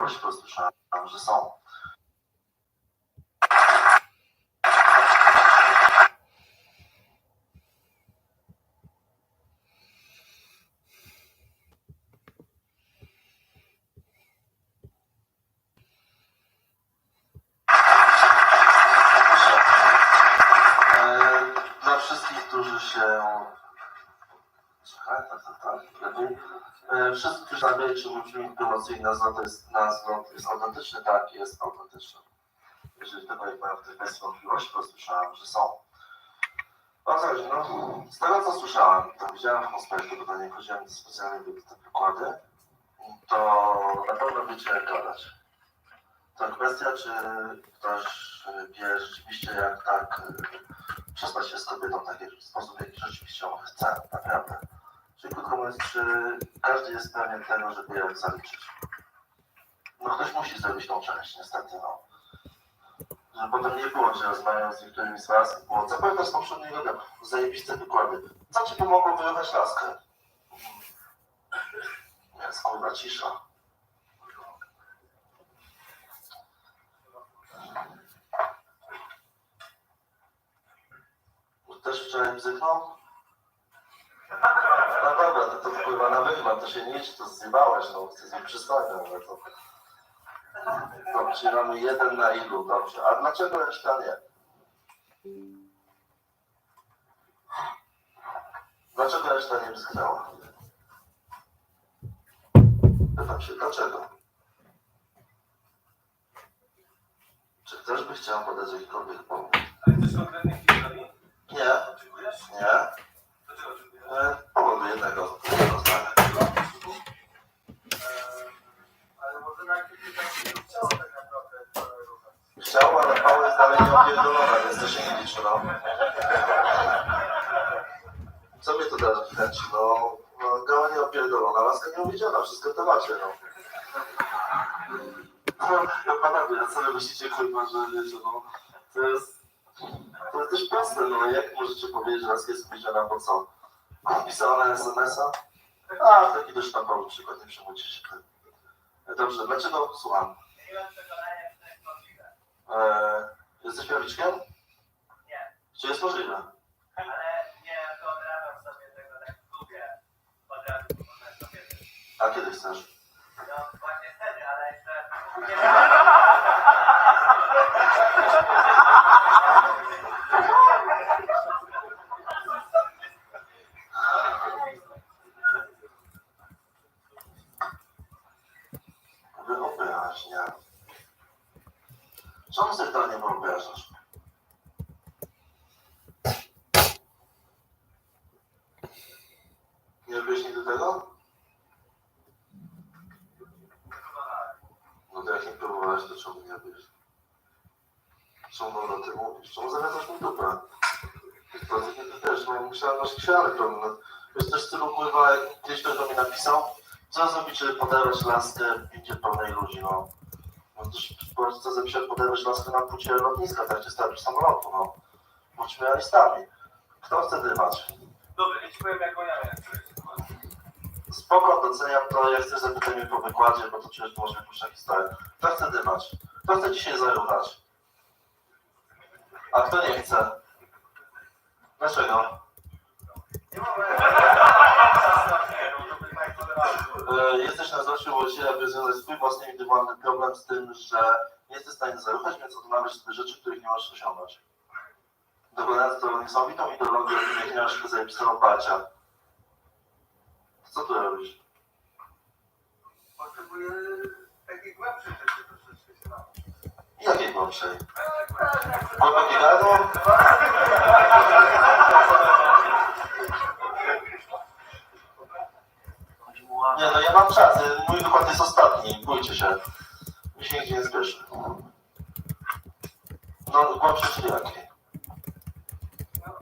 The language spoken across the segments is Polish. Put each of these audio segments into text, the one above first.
bo słyszałem, że są. Proszę. E, Dla wszystkich, którzy się... Czekaj, tak, tak, tak, lepiej. E, Brzmi promocyjny nazwa to jest autentyczny, tak, jest autentyczny. Jeżeli tego nie mają w tej kwestii wątpliwości, bo słyszałem, że są. O co chodzi? No, z tego co słyszałem, to widziałem w konspekcie, bo to nie chodziłem specjalnie do te przykłady, to na pewno wiecie jak gadać. To kwestia, czy ktoś e, wie rzeczywiście jak tak e, przespać się z kobietą w taki sposób, jaki rzeczywiście on chce, naprawdę. Czyli krótko mówiąc, czy każdy jest pewien tego, żeby jak zaliczyć. No ktoś musi zrobić tą część, niestety, no. Żeby potem nie było, że rozmawiam z niektórymi z was, bo co pamiętasz z poprzedniego dnia? Zajebiste wykłady. Co ci pomogło wyruchać laskę? Jest kurwa cisza. Też wczoraj bzyknął? No dobra, to, to wpływa na wygląd, to się nie liczy, to zjebałeś, no, chcę z nim przystąpić, ale to... Czyli mamy jeden na ilu, dobrze. A dlaczego reszta nie? Dlaczego reszta nie bzyknęła? Pytam się, dlaczego? Czy ktoś by chciał podać jakikolwiek powód? Ale ktoś konkretnych historii? Nie, nie. Dlaczego oczekujesz? E, Powodu jednego, jednego zdania. Ale może najpierw nie tak się chciało tak naprawdę wczoraj ruchać. Chciał, ale Paweł jest dalej nieopierdolona, więc się nie liczy, no. Co mnie to teraz kręci, no? no gała nieopierdolona, laska nieuwiedziona, wszystko to macie, no. No, panowie, ja sobie myślicie, kurwa, że wiecie, no, to jest, to jest też proste, no, jak możecie powiedzieć, że laska jest uwiedziona po co? Napisała na SMS-a? A, taki dość sztampowy przykład, nie przejmujcie się tym. Dobrze, dlaczego? Słucham. To. Eee, jesteś prawiczkiem? Nie. Czy jest możliwe? Ale nie wyobrażam sobie tego tak w klubie. Od razu poznać kobiety. A kiedy chcesz? No właśnie wtedy, ale jeszcze nie Czemu sobie to nie wyobrażasz? Nie byłeś nigdy tego? No to jak nie próbowałeś, to czemu nie byłeś? Czemu o tym mówisz? Czemu zamiatasz mi dupę? To nie też, no musiałem masz kwianek pełne. Wiesz też tylu pływa, jak gdzieś ktoś do mnie napisał, co zrobić, żeby poderwać laskę w windzie pełnej ludzi, no. Też po prostu co zrobić, jak poderwać laskę na płycie lotniska, tak czy starczy samolotu, no. Bądźmy realistami. Kto chce dymać? Dobra, ja ci powiem jaką ja miałem Spoko, doceniam to, jak chcesz zapytać mnie po wykładzie, bo to to może jakąś historię. Kto chce dymać? Kto chce dzisiaj zaruchać? A kto nie chce? Dlaczego? Nie mam E, Jesteś na zawsze łodzie, aby rozwiązać swój własny indywidualny problem z tym, że nie jesteś w stanie zaruchać, więc odmawiasz sobie rzeczy, których nie możesz osiągnąć. Dokładając to niesamowitą ideologię, której nie masz zajebistego oparcia. Co tu robisz? Potrzebuję takiej głębszej rzeczy troszeczkę się nauczyć. Jakiej głębszej? Głębokie gardło? Nie, no ja mam czas. Mój wykład jest ostatni. Bójcie się. Mi się nigdzie nie spieszy. No, głębsze czyli jakiej? No,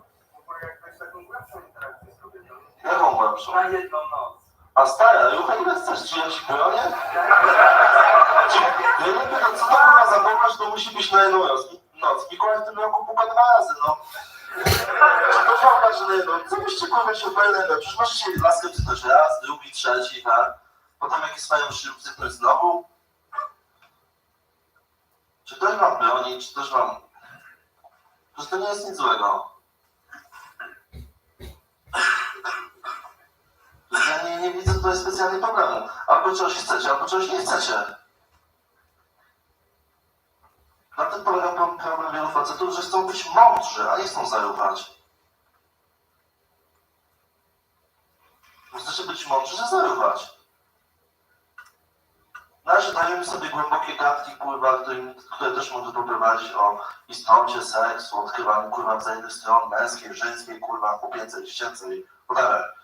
bo jak weź taką głębszą interakcję z kobietą. Jaką głębszą? Na jedną noc. A stara, Jucha, ile chcesz? Czy ja ci bronię? Czy- Ja nie pytam, co to kurwa za bomba, że to musi być na jedną noc? noc. Mikołaj w tym roku puka dwa razy, no. Czy to żałka, że na jedną? Co byście kurwa się upewniali? Przecież masz się laskę czytać raz, drugi, trzeci, tak? Potem jak jest swoją szybcy, znowu? pani, czy też wam. Przecież to nie jest nic złego. Ja nie, nie widzę tutaj specjalnie problemu. Albo czegoś chcecie, albo czegoś nie chcecie. Na tym polega pro- problem wielu facetów, że chcą być mądrzy, a nie chcą zaufać. Chcecie być mądrzy, że zaufać. Na razie dajemy sobie głębokie gadki, kurwa, które, też mogą poprowadzić o istocie seksu, odkrywaniu, kurwa, wzajemnych stron męskiej, żeńskiej, kurwa, chłopiecej, dziecięcej, whatever.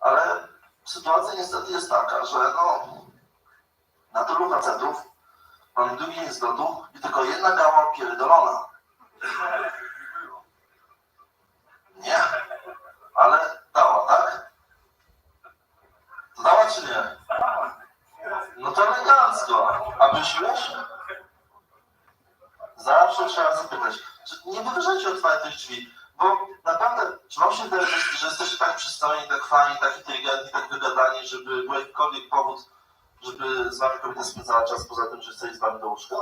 Ale sytuacja niestety jest taka, że no, na tylu facetów mamy drugi nie zlotu i tylko jedna gała pierdolona. Nie, ale dała, tak? Dała czy nie? No to elegancko. A myślisz? Zawsze trzeba zapytać. Czy nie wyważajcie otwartych bo naprawdę, czy wam się wydaje, że, jesteście tak przystojni, tak fajni, tak inteligentni, tak wygadani, żeby był jakikolwiek powód, żeby z wami kobieta spędzała czas poza tym, że chce iść z wami do łóżka?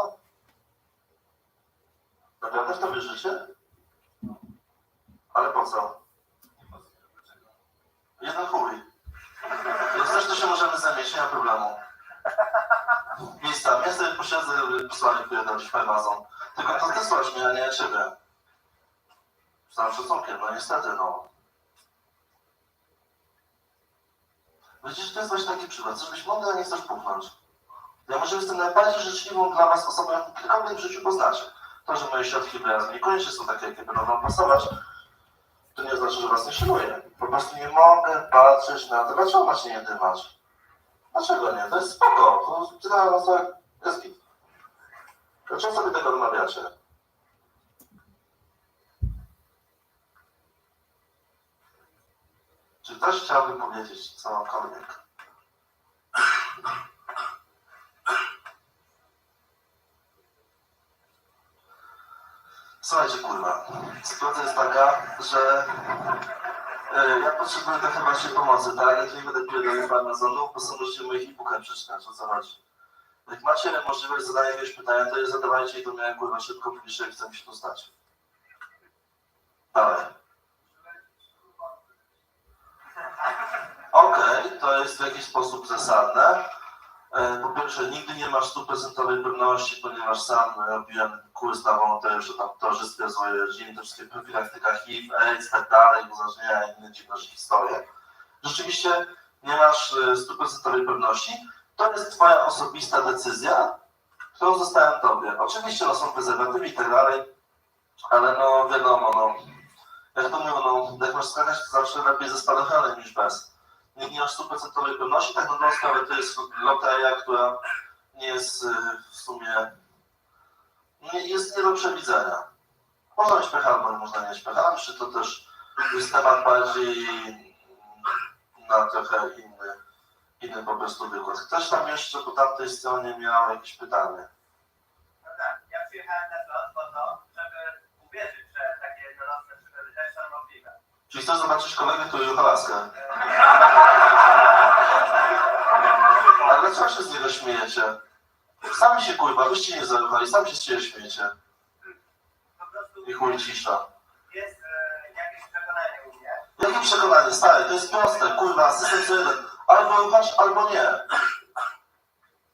Naprawdę w to wierzycie? Ale po co? Jeden chuj. Jak chcesz, to się możemy zamieć, nie ma problemu. Miejsca, ja sobie posiedzę, posłanie które dać w Amazon. Tylko to ty słuchasz mnie, a nie ciebie. Z całym szacunkiem, no niestety, no. Widzisz, to jest właśnie taki przykład. Chcesz być mądry, a nie chcesz puchnąć. Ja może jestem najbardziej życzliwą dla was osobą, jaką kiedykolwiek w życiu poznacie. To, że moje środki wyjazdu niekoniecznie są takie, jakie będą wam pasować, to nie znaczy, że was nie szanuję. Po prostu nie mogę patrzeć na to, dlaczego macie nie dymać. Dlaczego nie? To jest spoko. To tyle na co jest git. Dlaczego sobie tego odmawiacie? Czy ktoś chciałby powiedzieć cokolwiek? Słuchajcie, kurwa. Sytuacja jest taka, że e, ja potrzebuję trochę waszej pomocy, tak? Ja tu nie będę pierdolił z Amazonu, bo są możecie moich e-bookach przeczytać, o co chodzi. Jak macie możliwość zadania jakiegoś pytania, to je zadawajcie i to mnie kurwa szybko piszę, chcę mi się tu stać. Dalej. Okej, to jest w jakiś sposób zasadne. E, Po pierwsze, nigdy nie masz stuprocentowej pewności, ponieważ sam robiłem kurs na wolontariuszu tam w towarzystwie swojej rodziny, te wszystkie profilaktyka HIV, AIDS, tak dalej, uzależnienia i inne dziwne historie. Rzeczywiście nie masz e, stuprocentowej pewności. To jest twoja osobista decyzja, którą zostawiam tobie. Oczywiście no, są prezerwatywy i tak dalej, ale no wiadomo, no, jak to mówią, no, jak masz skakać, to zawsze lepiej ze niż bez nie, nie masz stuprocentowej pewności, tak dobrą sprawę to jest loteria, która nie jest y, w sumie, nie, jest nie do przewidzenia. Można mieć pecha, można nie mieć pecha, czy to też jest temat bardziej na trochę inny, inny po prostu wykład. Ktoś tam jeszcze po tamtej stronie miał jakieś pytanie. Czyli chcesz zobaczyć kolegę, który rucha laskę. Ale dlaczego się z niego śmiejecie? Sami się kurwa, wyście nie zaruchali, sami się z ciebie śmiejecie. I chuj cisza. jest jakieś przekonanie u Jakie przekonanie, stary, to jest proste, kurwa, system co jeden. Albo ruchasz, albo nie.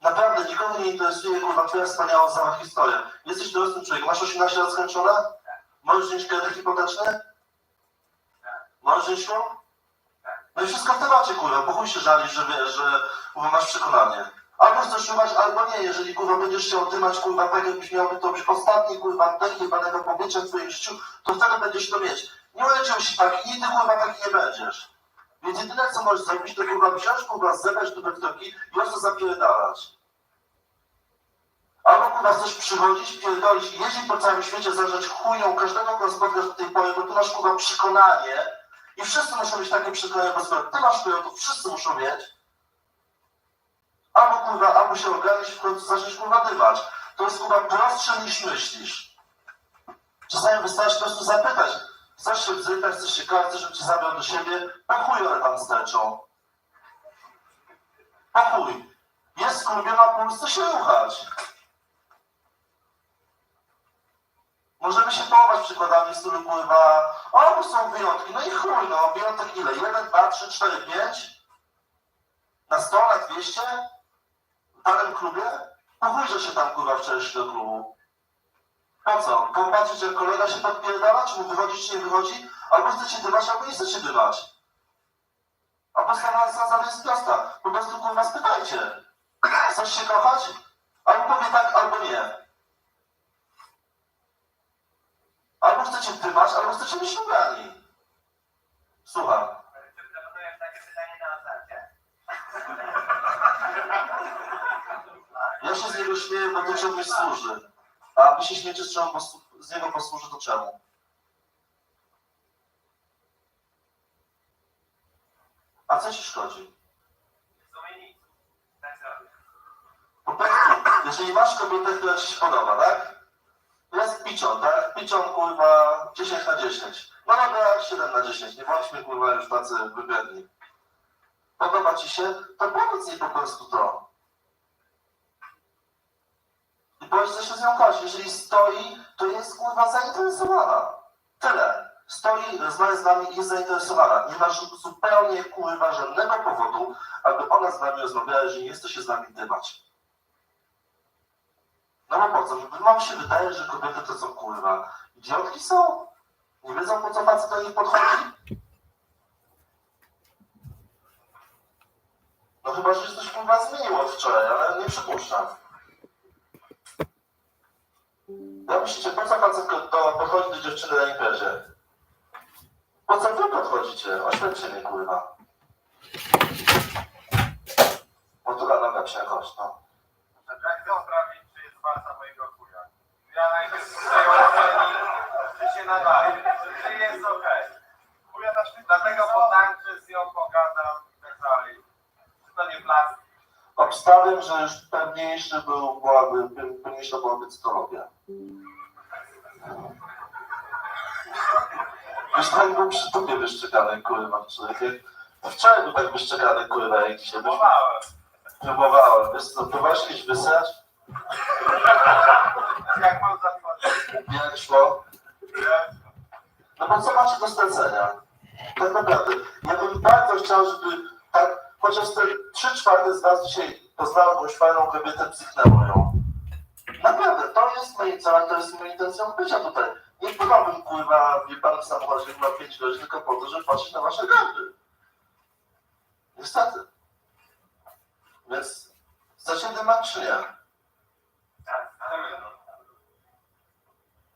Naprawdę, nikogo nie interesuje, kurwa, twoja wspaniała sama historia. Jesteś dorosłym człowiekiem, masz 18 lat skończone? Możesz wziąć kredyt hipoteczny? Wziąć ślub? No i wszystko w temacie, kurwa, bo chuj się żalisz, że że masz przekonanie. Albo chcesz szukać, albo nie. Jeżeli kurwa będziesz chciał dymać, kurwa, tak jakbyś miał to być ostatni, kurwa, dech jebanego powietrza w twoim życiu, to wtedy będziesz to mieć. Nie uleczył się taki, nigdy kurwa taki nie będziesz. Więc jedyne co możesz zrobić, to kurwa wziąć, kurwa, zebrać dupę w toki i prosto zapierdalać. Albo kurwa chcesz przychodzić, pierdolić i jeździć po całym świecie, zarzeć chujną każdego, kogo spotkasz do tej pory, bo ty masz kurwa przekonanie i wszyscy muszą mieć takie bo skoro ty masz to wszyscy muszą mieć. Albo kurwa, albo się ogarniesz w końcu zaczniesz kurwa dywać. To jest kurwa prostsze niż myślisz. Czasami wystarczy po prostu zapytać. Chcesz się wzrytać, chcesz się chcesz, żeby cię zabrał do siebie? Po chuj one tam sterczą. Po chuj. Jest skrubiona puls, to się ruchać. Możemy się połować przykładami, z których pływa, o, są wyjątki, no i chuj, no, wyjątek ile? 1, 2, 3, 4, 5? Na 100, na 200? W danym klubie? Po chuj, że się tam kurwa wczoraj do klubu. Po co? Popatrzeć jak kolega się podpierdala, czy mu wychodzi, czy nie wychodzi? Albo chcecie dymać, albo nie chcecie dymać. Albo sama zasada jest prosta. Po prostu kurwa spytajcie. Chcesz się kochać? Albo powie tak, albo nie. Albo chcecie dymać, albo chcecie być ubrani. Słucham. Ja się z niego śmieję, bo to czemuś służy. A wy się śmiecie, z, z niego posłuży, to czemu? A co ci szkodzi? Tak. Po prostu, jeżeli masz kobietę, która ci się podoba, tak? Jest piczą, tak? Piczą, kurwa, 10 na 10. No dobra, 7 na 10. Nie bądźmy, kurwa, już tacy wybredni. Podoba ci się? To powiedz jej po prostu to. I powiedz, co się z nią chodzi. Jeżeli stoi, to jest, kurwa, zainteresowana. Tyle. Stoi, rozmawia z nami i jest zainteresowana. Nie masz zupełnie, kurwa, żadnego powodu, aby ona z nami rozmawiała, jeżeli nie chce się z nami dybać. No bo po co? Wam się wydaje, że kobiety to są kurwa. Idiotki są? Nie wiedzą po co facet do nich podchodzi? No chyba, że coś kurwa zmieniło od wczoraj, ale nie przypuszczam. Ja myślicie, po co facet do, podchodzi do dziewczyny na imprezie? Po co wy podchodzicie? Oświadcie mnie kurwa. O tu nogę się jakoś, no. Jak chcę sprawdzić, czy jest warta mojego chuja? Ja najpierw muszę ją ocenić, się nadaje, czy jest okej. Na. Dlatego potańczę z nią, pogadam i tak dalej. Czy to nie plastik? Obstawiam, że już pewniejszy był, byłaby, pewniejsza byłaby cytologia. Już tam był przy tobie wyszczekany, kurwa, człowiek. Wczoraj był tak wyszczekany, kurwa, jak dzisiaj. Próbowałem. Próbowałem. Wiesz co, próbowałeś kiedyś wysrać? Jak mam zapłacić? Jak szło? No bo co macie do stracenia? Tak naprawdę. Ja bym bardzo chciał, żeby tak, chociaż te trzy czwarte z was dzisiaj poznało jakąś fajną kobietę, psychnęło ją. Naprawdę, to jest moim celem, to jest moją intencją bycia tutaj. Nie pływałbym, kurwa, w jebanym samochodzie chyba 5 godzin tylko po to, żeby patrzeć na wasze gęby. Niestety. Więc chcecie dymać czy nie? Tak.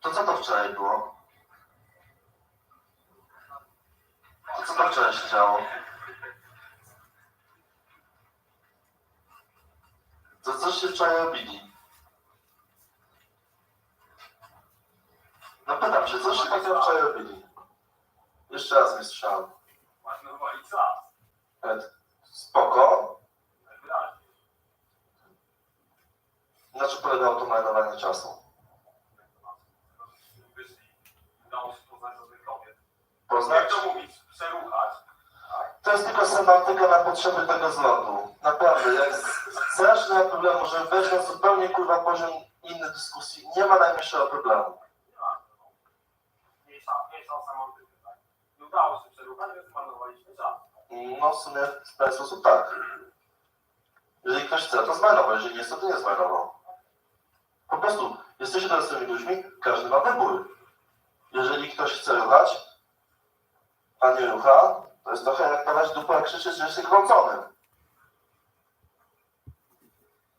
To co to wczoraj było? To co to wczoraj się działo? To coś się wczoraj robili? No pytam się, co się takiego wczoraj robili? Jeszcze raz nie słyszałem. Ed, Spoko. Na czym polegało to marnowanie czasu? Jak to mówić? Przeruchać. To jest tylko semantyka na potrzeby tego zlotu. Naprawdę, jak chcesz, nie ma problemu, żeby wejść na zupełnie kurwa poziom innej dyskusji. Nie ma najmniejszego problemu. Nie ma. no. Mniejsza, mniejsza o samotykę, tak? Nie udało się przeruchać, więc zmarnowaliśmy czas. No w sumie w ten sposób tak. Jeżeli ktoś chce, to zmarnował. Jeżeli nie chce, to nie zmarnował. Po prostu jesteście dorosłymi ludźmi, każdy ma wybór. Jeżeli ktoś chce ruchać, a nie rucha, to jest trochę jak dawać dupę, jak krzyczeć, że jesteś gwałcony.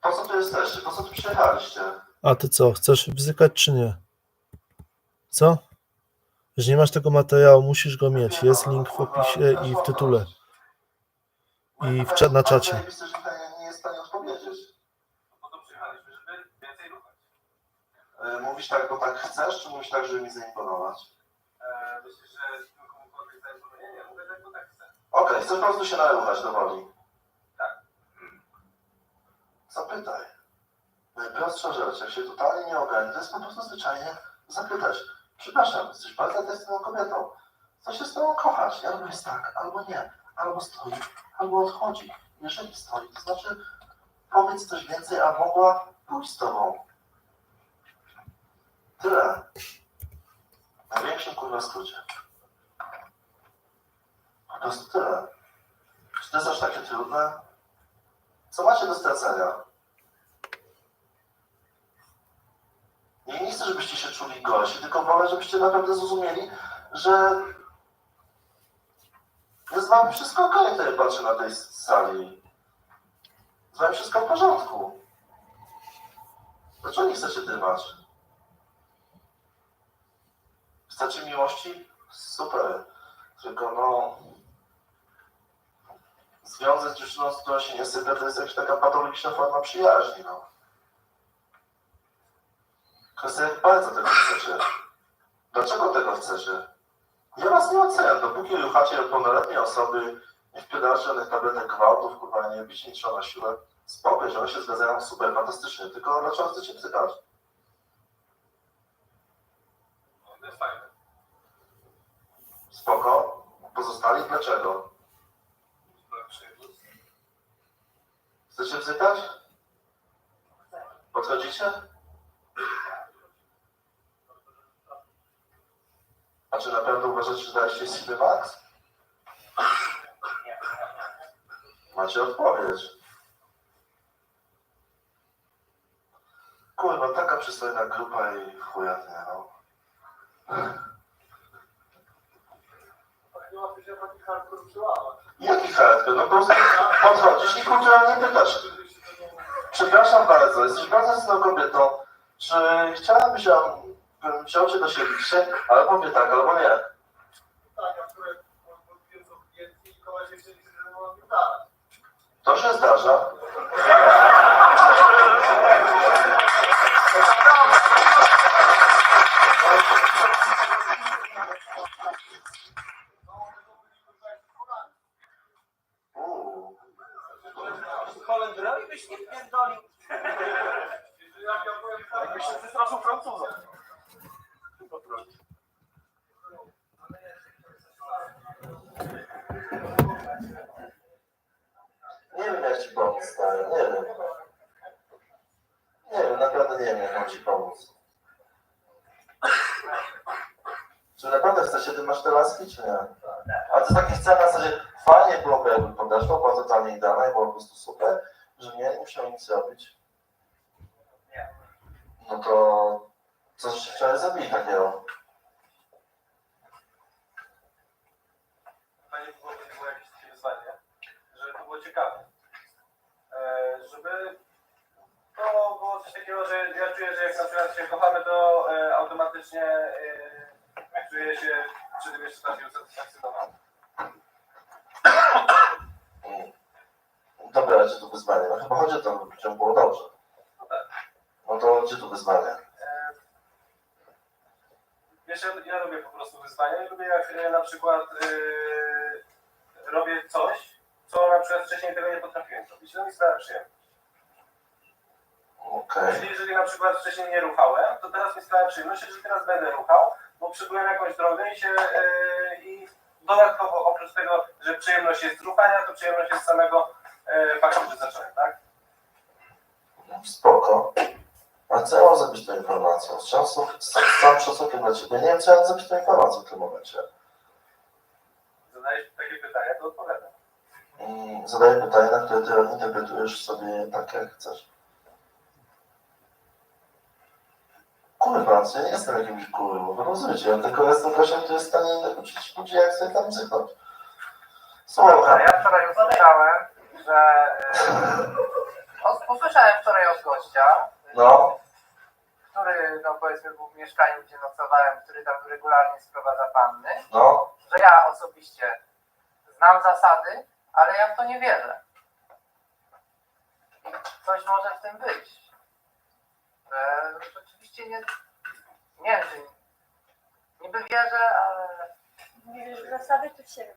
Po co tu jesteście? Po co tu przyjechaliście? A ty co, chcesz bzykać czy nie? Co? Że nie masz tego materiału, musisz go mieć. Jest link w opisie i w tytule. I w cza- na czacie. Zajebiste, że nie- nie jest w stanie odpowiedzieć. Po to przyjechaliśmy, żeby więcej ruchać. E, Mówisz tak, bo tak chcesz, czy mówisz tak, żeby mi zaimponować? Chcę. Po prostu się naruchać do woli. Tak. Zapytaj. Najprostsza rzecz, jak się totalnie nie ogarnie, to jest po prostu zwyczajnie zapytać. Przepraszam, jesteś bardzo atrakcyjną kobietą. Chcę się z tobą kochać. Albo jest tak, albo nie. Albo stoi, albo odchodzi. Jeżeli stoi, to znaczy powiedz coś więcej, a mogła pójść z tobą. Tyle. W największym kurwa skrócie. Po prostu tyle. Czy to jest aż takie trudne? Co macie do stracenia? Nie, nie chcę, żebyście się czuli gorsi, tylko wolę, żebyście naprawdę zrozumieli, że jest z wami wszystko okej, okay, patrzę na tej sali. Z wami wszystko w porządku. Dlaczego nie chcecie dymać? Chcecie miłości? Super. Tylko no... Związek z dziewczyną, z którą się nie sypia, to jest jakaś taka patologiczna forma przyjaźni, no. Kwestia bardzo tego chcecie. Dlaczego tego chcecie? Ja was nie oceniam, dopóki ruchacie pełnoletnie osoby, nie wpieracie żadnych tabletek gwałtów, kurwa, nie bicie niczego na siłę. Spokój, że one się zgadzają super, fantastycznie, tylko dlaczego chcecie psykać? No. Spoko. Pozostali dlaczego? Chcecie bzykać? Podchodzicie? A czy naprawdę uważacie, że daliście sobie max? Macie odpowiedź. Kurwa, taka przystojna grupa i chuja nie no. Nie łatwo się taki hardcore przełamać. Jaki charakter? No po prostu podchodzisz i kulturalnie pytasz. Przepraszam bardzo, jesteś bardzo zacną kobietą. Czy chciałabyś, abym wziął cię do siebie dzisiaj? Ale powie tak, albo nie. Tak, a które wiedzą klienci i kogoś jeszcze nie chce mogą dać. To się zdarza. Uuu. Holendrowi byś nie wpierdolił. Jakbyś się przestraszył Francuza. Nie wiem jak ci pomóc, stary, nie wiem. Nie wiem, naprawdę nie wiem jak mam ci pomóc. Czy naprawdę chcecie dymać te laski, czy nie? A to takie sceny na zasadzie fajnie byłoby jakby podeszło, była totalnie idealna i było po prostu super, że nie, musiał nic robić. No to co żeście wczoraj zabili takiego? Fajnie by było, gdyby było jakieś wyzwanie, żeby to było ciekawe. E, żeby to było coś takiego, że ja czuję, że jak na przykład się kochamy, to e, automatycznie e, czuję się przy tym jeszcze bardziej usatysfakcjonowany. Mm. Dobra, gdzie tu wyzwanie? No chyba chodzi o to, żeby ludziom było dobrze. No to gdzie tu wyzwanie? E, Wiesz, ja, ja lubię po prostu wyzwania i lubię jak e, na przykład e, robię coś, co na przykład wcześniej tego nie potrafiłem zrobić. No i sprawia przyjemność. Okej. Czyli jeżeli na przykład wcześniej nie ruchałem, to teraz mi sprawia przyjemność, że teraz będę ruchał, bo przybyłem jakąś drogę i się e, i dodatkowo oprócz tego, że przyjemność jest z ruchania, to przyjemność jest z samego e, faktu, że zacząłem, tak? Spoko. Co ja mam zrobić z informacją? Z, z, całym szacunkiem dla Ciebie. Nie wiem, co ja mam zrobić z tą informacją w tym momencie. Zadajesz takie pytania, to odpowiadam. Mm, Zadaję pytanie, na które Ty interpretujesz sobie tak, jak chcesz. Kurwa, co ja nie jestem jakimś guru, wy rozumiecie, ja tylko jestem gościem, który jest w stanie uczyć ludzi, jak sobie tam psychnąć. Słucham. Ja wczoraj usłyszałem, że... e, os- Usłyszałem wczoraj od gościa, No, który, no powiedzmy, był w mieszkaniu, gdzie nocowałem, który tam regularnie sprowadza panny, no, że ja osobiście znam zasady, ale ja w to nie wierzę. Coś może w tym być. E, Oczywiście nie, nie wiem, czy niby wierzę, ale Nie wiesz w zasady czy w siebie?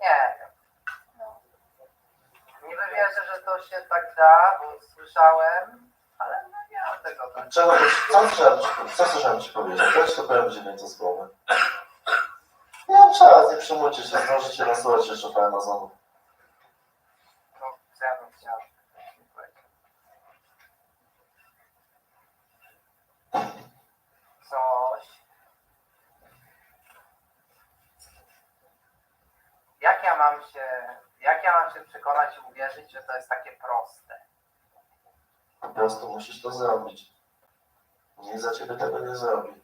nie wiem. No. Niby wierzę, że to się tak da, bo słyszałem, ale tak. Trzeba być, co trzeba ci, co trzeba ci powiedzieć? Coś to będzie więcej z głowy. Nie mam czas, nie przemówicie się, zdążycie losować jeszcze po Amazonu. No, co ja bym chciał. Tak. Coś. Jak ja mam się, jak ja mam się przekonać i uwierzyć, że to jest takie proste? Po prostu musisz to zrobić. Nikt za ciebie tego nie zrobi.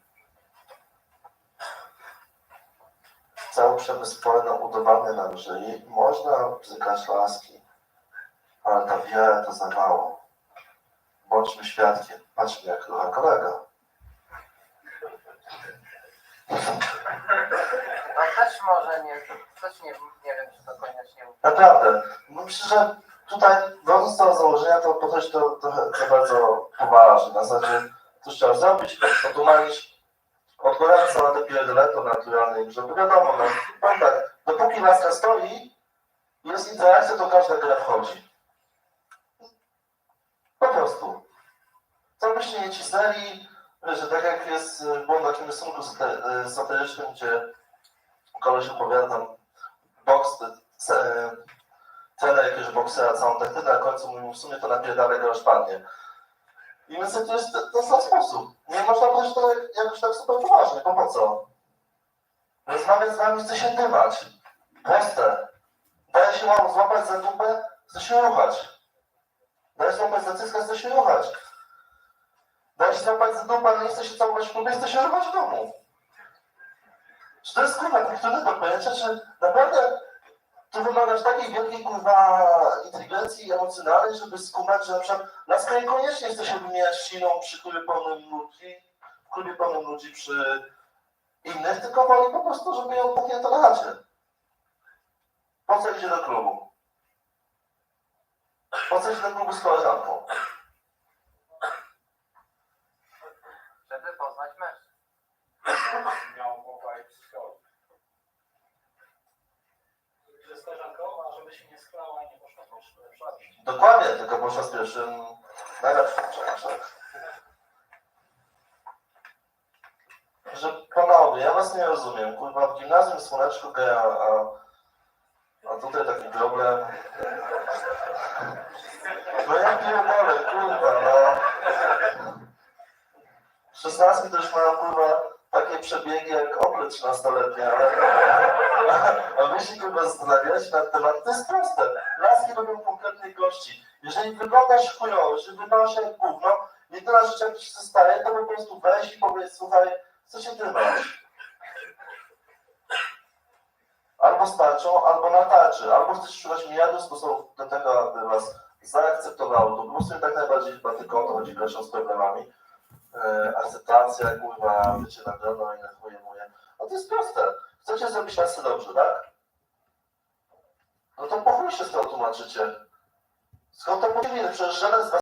Cały przemysł porno udawany nam, i można bzykać laski, ale ta wiara to za mało. Bądźmy świadkiem. Patrzmy jak rucha kolega. No też może nie, też nie, nie wiem, czy to koniecznie Naprawdę. No że tutaj wchodząc z tego założenia, to podejść to trochę to bardzo poważnie. Na zasadzie coś trzeba zrobić, otumanić od gorąca na te pierdolę to naturalnej, żeby wiadomo, no, tak, dopóki laska stoi, jest interakcja, to każda gra wchodzi. Po prostu. Co byście nie cisnęli, że tak jak jest, było na takim rysunku satyrycznym, gdzie koleś opowiada tam boks, ce- trener jakiegoś boksera, całą taktykę, na końcu mówi mu w sumie to napierdalaj, go padnie. I myślę, to jest ten sam sposób. Nie można podejść tego jakoś tak super poważnie, bo po co? Rozmawiać z wami chce się dymać. Proste. Daje się mam złapać za dupę, chce się ruchać. Daje się złapać za cyska, chce się ruchać. Daje się złapać za dupę, ale nie chce się całować w klubie, chce się ruchać w domu. Czy to jest kurwa tak trudne do pojęcia, czy naprawdę to wymagasz takiej wielkiej kurwa inteligencji emocjonalnej, żeby skumać, że na przykład laska niekoniecznie chce się wymieniać siną przy klubie pełnym ludzi, w klubie pełnym ludzi przy innych, tylko woli po prostu, żeby ją chacie. Po co idzie do klubu? Po co idzie do klubu z koleżanką? żeby poznać mężczyzn. Miał mowa i psycholog. z koleżanką, a żeby się nie sklała i nie poszła też przełapić. Dokładnie, tylko poszła z pierwszym najlepszym czasem. Że panowie, ja was nie rozumiem. Kurwa, w gimnazjum słoneczko geja, a, a tutaj taki problem. No ja pierdolę, kurwa, no. Szesnastki to już mają, kurwa, takie przebiegi jak 13-letnie, ale... A wy się kurwa zastanawiać nad tematem, to jest proste. Laski robią konkretnej gości. Jeżeli wyglądasz chujowo, jeżeli wyglądasz jak gówno, jedyna rzecz jak ci zostaje, to po prostu weź i powiedz, słuchaj, co się dymać. Albo starczą, albo na albo chcesz szukać miliardów sposobów do tego, aby was zaakceptowało. To po tak najbardziej chyba tylko o to chodzi, z problemami. E, akceptacja, kurwa, bycie na grono i na chuje moje. No to jest proste. Chcecie zrobić lasy dobrze, tak? No to po chuj się z tego tłumaczycie. Skąd to mówili? Przecież żaden z was